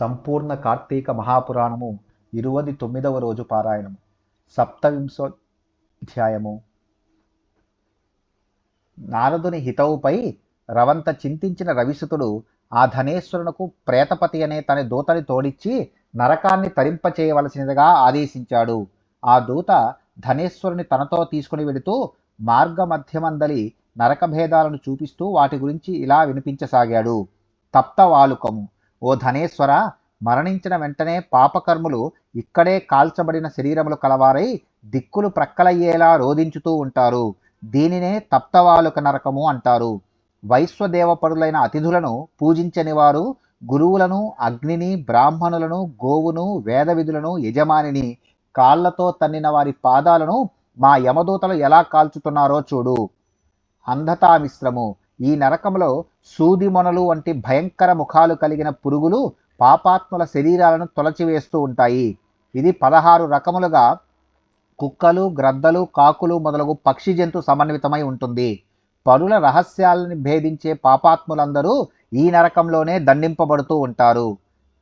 సంపూర్ణ కార్తీక మహాపురాణము ఇరువది తొమ్మిదవ రోజు పారాయణము. సప్తవింశోధ్యాయము నారదుని హితవుపై రవంత చింతించిన రవిసుతుడు ఆ ధనేశ్వరునకు ప్రేతపతి అనే తన దూతని తోడిచ్చి నరకాన్ని తరింపచేయవలసినదిగా ఆదేశించాడు. ఆ దూత ధనేశ్వరుని తనతో తీసుకుని వెళుతూ మార్గమధ్యమందలి నరకభేదాలను చూపిస్తూ వాటి గురించి ఇలా వినిపించసాగాడు. తప్తవాలుకము ఓ ధనేశ్వర మరణించిన వెంటనే పాపకర్ములు ఇక్కడే కాల్చబడిన శరీరములు కలవారై దిక్కులు ప్రక్కలయ్యేలా రోధించుతూ ఉంటారు. దీనినే తప్తవాలుక నరకము అంటారు. వైశ్వదేవపరులైన అతిథులను పూజించని వారు గురువులను అగ్నిని బ్రాహ్మణులను గోవును వేద విధులను యజమానిని కాళ్ళతో తన్నిన వారి పాదాలను మా యమదూతలు ఎలా కాల్చుతున్నారో చూడు. అంధతామిశ్రము. ఈ నరకంలో సూదిమొనలు వంటి భయంకర ముఖాలు కలిగిన పురుగులు పాపాత్ముల శరీరాలను తొలచివేస్తూ ఉంటాయి. ఇది పదహారు రకములుగా కుక్కలు గ్రద్దలు కాకులు మొదలగు పక్షి జంతు సమన్వితమై ఉంటుంది. పరుల రహస్యాలను భేదించే పాపాత్ములందరూ ఈ నరకంలోనే దండింపబడుతూ ఉంటారు.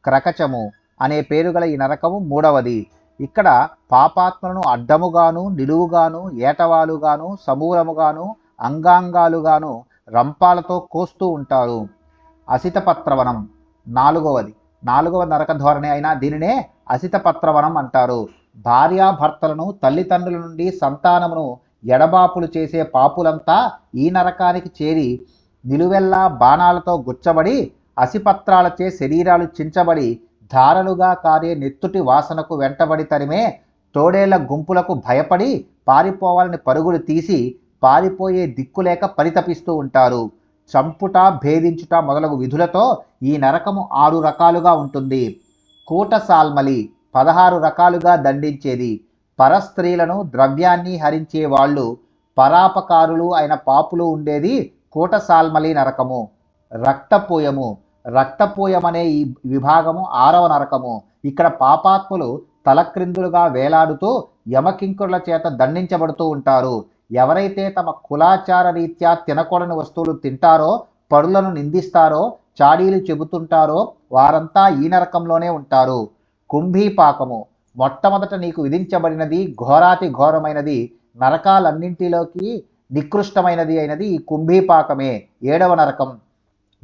క్రకచము అనే పేరు గల ఈ నరకము మూడవది. ఇక్కడ పాపాత్మలను అడ్డముగాను నిలువుగాను ఏటవాలుగాను సమూలముగాను అంగాంగాలుగాను రంపాలతో కోస్తూ ఉంటారు. అసితపత్రవనం నాలుగవది. నాలుగవ నరక ధోరణి అయిన దీనినే అసితపత్రవనం అంటారు. భార్యాభర్తలను తల్లిదండ్రుల నుండి సంతానమును ఎడబాపులు చేసే పాపులంతా ఈ నరకానికి చేరి నిలువెల్లా బాణాలతో గుచ్చబడి అసిపత్రాలచే శరీరాలు చించబడి ధారలుగా కారే నెత్తుటి వాసనకు వెంటబడి తరిమే తోడేళ్ళ గుంపులకు భయపడి పారిపోవాలని పరుగులు తీసి పారిపోయే దిక్కులేక పరితపిస్తూ ఉంటారు. చంపుట భేదించుట మొదలగు విధులతో ఈ నరకము ఆరు రకాలుగా ఉంటుంది. కూటసాల్మలి పదహారు రకాలుగా దండించేది. పరస్త్రీలను ద్రవ్యాన్ని హరించే వాళ్ళు పరాపకారులు అయిన పాపులు ఉండేది కూటసాల్మలి నరకము. రక్తపోయము. రక్తపోయమనే ఈ విభాగము ఆరవ నరకము. ఇక్కడ పాపాత్ములు తలక్రిందులుగా వేలాడుతూ యమకింకురుల చేత దండించబడుతూ ఉంటారు. ఎవరైతే తమ కులాచార రీత్యా తినకూడని వస్తువులు తింటారో పరులను నిందిస్తారో చాడీలు చెబుతుంటారో వారంతా ఈ నరకంలోనే ఉంటారు. కుంభీపాకము మొట్టమొదట నీకు విధించబడినది ఘోరాతి ఘోరమైనది నరకాలన్నింటిలోకి నికృష్టమైనది అయినది ఈ కుంభీపాకమే ఏడవ నరకం.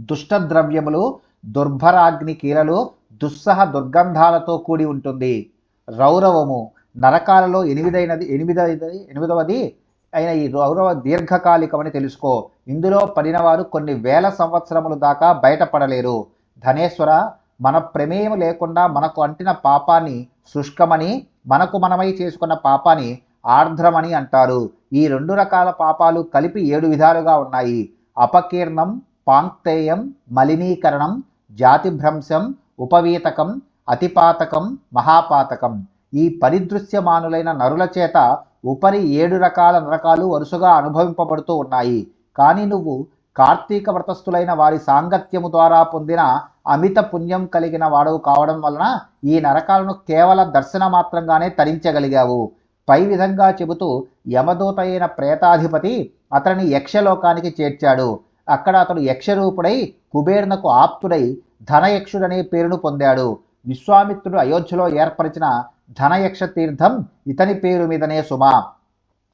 దుష్టద్రవ్యములు దుర్భరాగ్ని కీలలు దుస్సహ దుర్గంధాలతో కూడి ఉంటుంది. రౌరవము. నరకాలలో ఎనిమిదైనది ఎనిమిదైనది ఎనిమిదవది అయిన ఈ రౌరవ దీర్ఘకాలికమని తెలుసుకో. ఇందులో పడినవారు కొన్ని వేల సంవత్సరముల దాకా బయటపడలేరు. ధనేశ్వర మన ప్రమేయం లేకుండా మనకు అంటిన పాపాన్ని శుష్కమని మనకు మనమై చేసుకున్న పాపాన్ని ఆర్ద్రమని అంటారు. ఈ రెండు రకాల పాపాలు కలిపి ఏడు విధాలుగా ఉన్నాయి. అపకీర్ణం పాంక్తేయం మలినీకరణం జాతిభ్రంశం ఉపవీతకం అతిపాతకం మహాపాతకం. ఈ పరిదృశ్యమానులైన నరుల చేత ఉపరి ఏడు రకాల నరకాలు వరుసగా అనుభవింపబడుతూ ఉన్నాయి. కానీ నువ్వు కార్తీక వ్రతస్థులైన వారి సాంగత్యము ద్వారా పొందిన అమిత పుణ్యం కలిగిన వాడవు కావడం వలన ఈ నరకాలను కేవల దర్శన మాత్రంగానే తరించగలిగావు. పై విధంగా చెబుతూ యమదూత అయిన ప్రేతాధిపతి అతని యక్షలోకానికి చేర్చాడు. అక్కడ అతడు యక్షరూపుడై కుబేరునకు ఆప్తుడై ధనయక్షుడనే పేరును పొందాడు. విశ్వామిత్రుడు అయోధ్యలో ఏర్పరిచిన ధనయక్ష తీర్థం ఇతని పేరు మీదనే సుమా.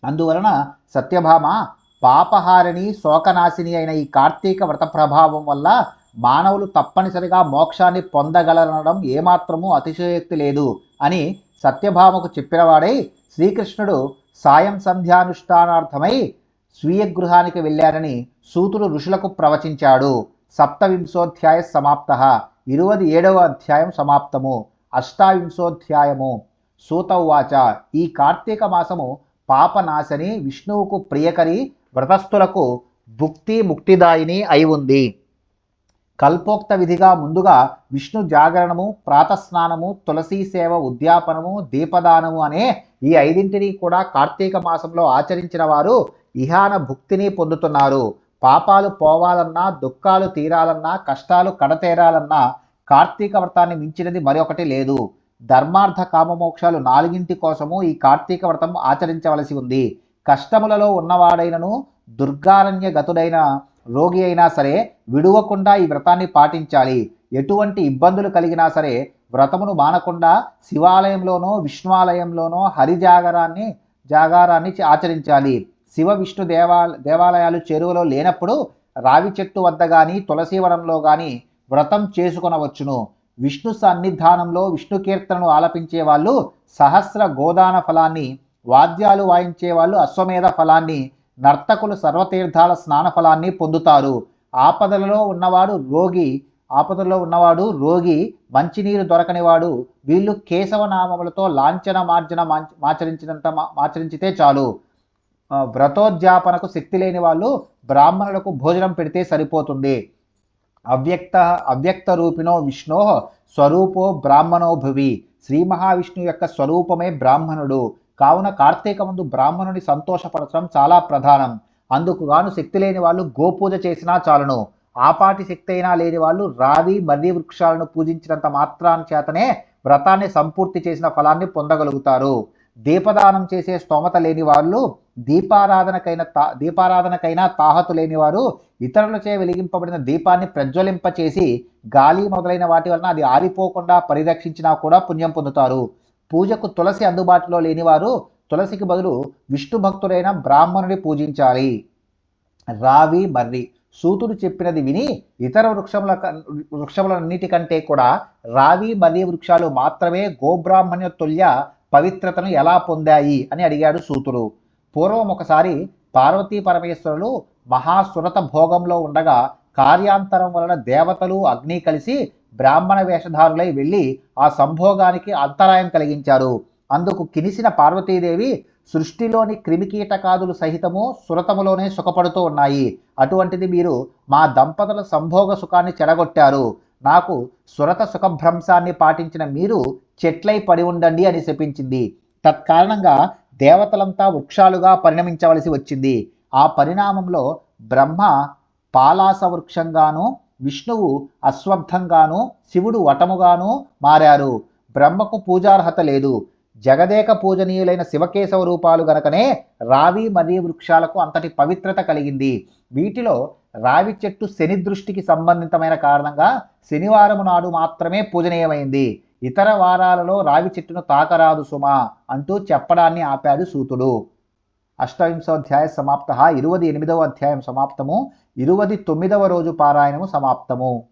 అందువలన సత్యభామ పాపహారిణి శోకనాశిని అయిన ఈ కార్తీక వ్రత ప్రభావం వల్ల మానవులు తప్పనిసరిగా మోక్షాన్ని పొందగలనడం ఏమాత్రమూ అతిశయోక్తి లేదు అని సత్యభామకు చెప్పినవాడై శ్రీకృష్ణుడు సాయం సంధ్యానుష్ఠానార్థమై స్వీయ గృహానికి వెళ్ళారని సూతుడు ఋషులకు ప్రవచించాడు. సప్తవింశోధ్యాయ సమాప్త. ఇరువది ఏడవ అధ్యాయం సమాప్తము. అష్టావింశోధ్యాయము సూతవాచ ఈ కార్తీక మాసము పాపనాశని విష్ణువుకు ప్రియకరి వ్రతస్థులకు భుక్తి ముక్తిదాయిని అయి ఉంది. కల్పోక్త విధిగా ముందుగా విష్ణు జాగరణము ప్రాతస్నానము తులసీ సేవ ఉద్యాపనము దీపదానము అనే ఈ ఐదింటిని కూడా కార్తీక మాసంలో ఆచరించిన వారు ఇహాన భుక్తిని పొందుతున్నారు. పాపాలు పోవాలన్నా దుఃఖాలు తీరాలన్నా కష్టాలు కడతేరాలన్నా కార్తీక వ్రతాన్ని మించినది మరొకటి లేదు. ధర్మార్థ కామమోక్షాలు నాలుగింటి కోసము ఈ కార్తీక వ్రతం ఆచరించవలసి ఉంది. కష్టములలో ఉన్నవాడైనను దుర్గారణ్య గతుడైన రోగి అయినా సరే విడువకుండా ఈ వ్రతాన్ని పాటించాలి. ఎటువంటి ఇబ్బందులు కలిగినా సరే వ్రతమును మానకుండా శివాలయంలోనో విష్ణువాలయంలోనో హరిజాగరాన్ని జాగారాన్ని ఆచరించాలి. శివ విష్ణు దేవా దేవాలయాలు చెరువులో లేనప్పుడు రావి చెట్టు వద్ద కానీ తులసీవనంలో కానీ వ్రతం చేసుకొనవచ్చును. విష్ణు సన్నిధానంలో విష్ణు కీర్తనను ఆలపించే వాళ్ళు సహస్ర గోదాన ఫలాన్ని వాద్యాలు వాయించే వాళ్ళు అశ్వమేధ ఫలాన్ని నర్తకులు సర్వతీర్థాల స్నాన ఫలాన్ని పొందుతారు. ఆపదలలో ఉన్నవాడు రోగి ఆపదలో ఉన్నవాడు రోగి మంచినీరు దొరకనివాడు వీళ్ళు కేశవ నామములతో లాంఛన మార్జన మాచరించినంత మా- మాచరించితే చాలు. వ్రతోద్యాపనకు శక్తి లేని వాళ్ళు బ్రాహ్మణులకు భోజనం పెడితే సరిపోతుంది. అవ్యక్త అవ్యక్త రూపిణో విష్ణో స్వరూపో బ్రాహ్మణో భువి. శ్రీ మహావిష్ణువు యొక్క స్వరూపమే బ్రాహ్మణుడు. కావున కార్తీక ముందు బ్రాహ్మణుని సంతోషపరచడం చాలా ప్రధానం. అందుకు గాను శక్తి లేని వాళ్ళు గోపూజ చేసినా చాలును. ఆపాటి శక్తి అయినా లేని వాళ్ళు రావి మర్రి వృక్షాలను పూజించినంత మాత్రాన్ని చేతనే వ్రతాన్ని సంపూర్తి చేసిన ఫలాన్ని పొందగలుగుతారు. దీపదానం చేసే స్తోమత లేని వాళ్ళు దీపారాధనకైన తా దీపారాధనకైనా తాహతు లేని వారు ఇతరులచే వెలిగింపబడిన దీపాన్ని ప్రజ్వలింపచేసి గాలి మొదలైన వాటి వలన అది ఆరిపోకుండా పరిరక్షించినా కూడా పుణ్యం పొందుతారు. పూజకు తులసి అందుబాటులో లేనివారు తులసికి బదులు విష్ణు భక్తుడైన బ్రాహ్మణుని పూజించాలి. రావి మర్రి సూతుడు చెప్పినది విని ఇతర వృక్షముల వృక్షములన్నిటికంటే కూడా రావి మర్రి వృక్షాలు మాత్రమే గోబ్రాహ్మణ్య తుల్య పవిత్రతను ఎలా పొందాయి అని అడిగాడు సూతుడు. పూర్వం ఒకసారి పార్వతీ పరమేశ్వరులు మహాసురత భోగంలో ఉండగా కార్యాంతరం వలన దేవతలు అగ్ని కలిసి బ్రాహ్మణ వేషధారులై వెళ్ళి ఆ సంభోగానికి అంతరాయం కలిగించారు. అందుకు కినిసిన పార్వతీదేవి సృష్టిలోని క్రిమికీటకాదులు సహితము సురతములోనే సుఖపడుతూ ఉన్నాయి. అటువంటిది మీరు మా దంపతుల సంభోగ సుఖాన్ని చెడగొట్టారు. నాకు సురత సుఖభ్రంశాన్ని పాటించిన మీరు చెట్లై పడి ఉండండి అని శపించింది. తత్కారణంగా దేవతలంతా వృక్షాలుగా పరిణమించవలసి వచ్చింది. ఆ పరిణామంలో బ్రహ్మ పాలాస వృక్షంగాను విష్ణువు అశ్వత్థంగాను శివుడు వటముగాను మారారు. బ్రహ్మకు పూజార్హత లేదు. జగదేక పూజనీయులైన శివకేశవ రూపాలు గనకనే రావి మరియు వృక్షాలకు అంతటి పవిత్రత కలిగింది. వీటిలో రావి చెట్టు శని దృష్టికి సంబంధితమైన కారణంగా శనివారం నాడు మాత్రమే పూజనీయమైంది. ఇతర వారాలలో రావి చెట్టును తాకరాదు సుమా అంటూ చెప్పడాన్ని ఆపాడు సూతుడు. అష్టవింశోధ్యాయ సమాప్త ఇరువది ఎనిమిదవ అధ్యాయం సమాప్తము ఇరువది తొమ్మిదవ రోజు పారాయణము సమాప్తము.